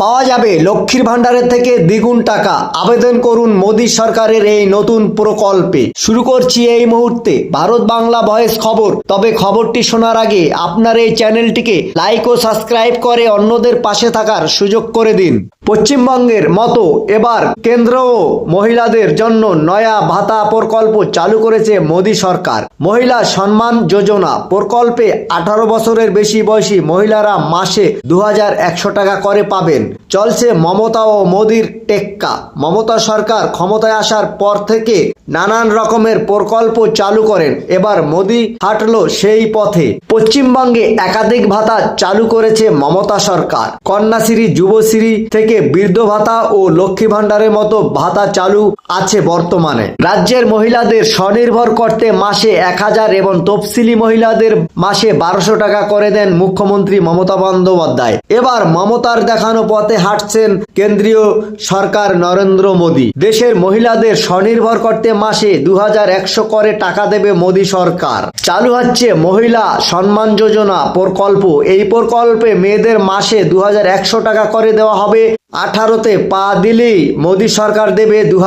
পাওয়া যাবে লক্ষ্মীর ভাণ্ডারের থেকে দ্বিগুণ টাকা। আবেদন করুন মোদী সরকারের এই নতুন প্রকল্পে। শুরু করছি এই মুহূর্তে। ভারত বাংলা ভয়েস খবর। তবে খবরটি শোনার আগে আপনার এই চ্যানেলটিকে লাইক ও সাবস্ক্রাইব করে অন্যদের পাশে থাকার সুযোগ করে দিন। পশ্চিমবঙ্গের মতো এবার কেন্দ্রও মহিলাদের জন্য নয়া ভাতা প্রকল্প চালু করেছে মোদী সরকার। মহিলা সম্মান যোজনা প্রকল্পে আঠারো বছরের বেশি বয়সী মহিলারা মাসে দু হাজার একশো টাকা করে পাবেন। চলছে মমতা ও মোদীর টেক্কা। মমতা সরকার ক্ষমতায় আসার পর থেকে নানান রকমের প্রকল্প চালু করেন। এবার মোদী হাঁটলো সেই পথে। পশ্চিমবঙ্গে একাধিক ভাতা চালু করেছে মমতা সরকার। কন্যাশ্রী, যুবশ্রী থেকে বৃদ্ধ ভাতা ও লক্ষ্মী ভাণ্ডারের মতো ভাতা চালু আছে বর্তমানে। রাজ্যের মহিলাদের স্বনির্ভর করতে মাসে এক হাজার এবং তফসিলি মহিলাদের মাসে বারোশো টাকা করে দেন মুখ্যমন্ত্রী মমতা বন্দ্যোপাধ্যায়। এবার মমতার দেখানো পথে হাঁটছেন কেন্দ্রীয় সরকার নরেন্দ্র মোদী। দেশের মহিলাদের স্বনির্ভর করতে মাসে দু করে টাকা দেবে মোদী সরকার। চালু হচ্ছে মহিলা সম্মান যোজনা প্রকল্প। এই প্রকল্পে মেয়েদের মাসে দু টাকা করে দেওয়া হবে। আঠারোতে পা দিলেই মোদী সরকার দেবে দু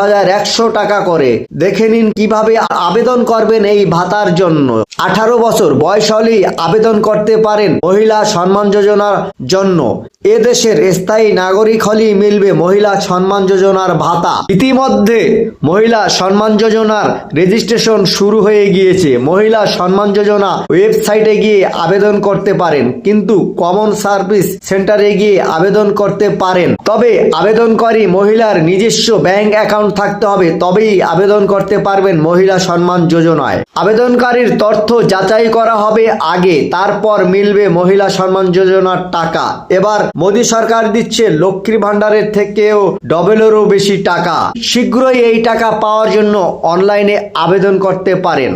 টাকা করে। দেখে নিন কীভাবে আবেদন করবেন এই ভাতার জন্য। আঠারো বছর বয়স হলেই আবেদন করতে পারেন মহিলা সম্মান যোজনার জন্য। এ দেশের স্থায়ী নাগরিক হলেই মিলবে মহিলা সম্মান যোজনার ভাতা। ইতিমধ্যে মহিলা সম্মান যোজনার রেজিস্ট্রেশন শুরু হয়ে গিয়েছে। মহিলা সম্মান যোজনা ওয়েবসাইটে গিয়ে আবেদন করতে পারেন। কিন্তু কমন সার্ভিস সেন্টারে গিয়ে আবেদন করতে পারেন। তবে আবেদনকারী মহিলার নিজস্ব ব্যাংক অ্যাকাউন্ট থাকতে হবে, তবেই আবেদন করতে পারবেন মহিলা সম্মান যোজনায়। আবেদনকারীর তথ্য যাচাই করা হবে আগে, তারপর মিলবে মহিলা সম্মান যোজনার টাকা। এবার মোদী সরকার দিচ্ছে লক্ষ্মীর ভাণ্ডারের থেকেও ডবলেরও বেশি টাকা। শীঘ্রই এই টাকা পাওয়ার জন্য অনলাইনে আবেদন করতে পারেন।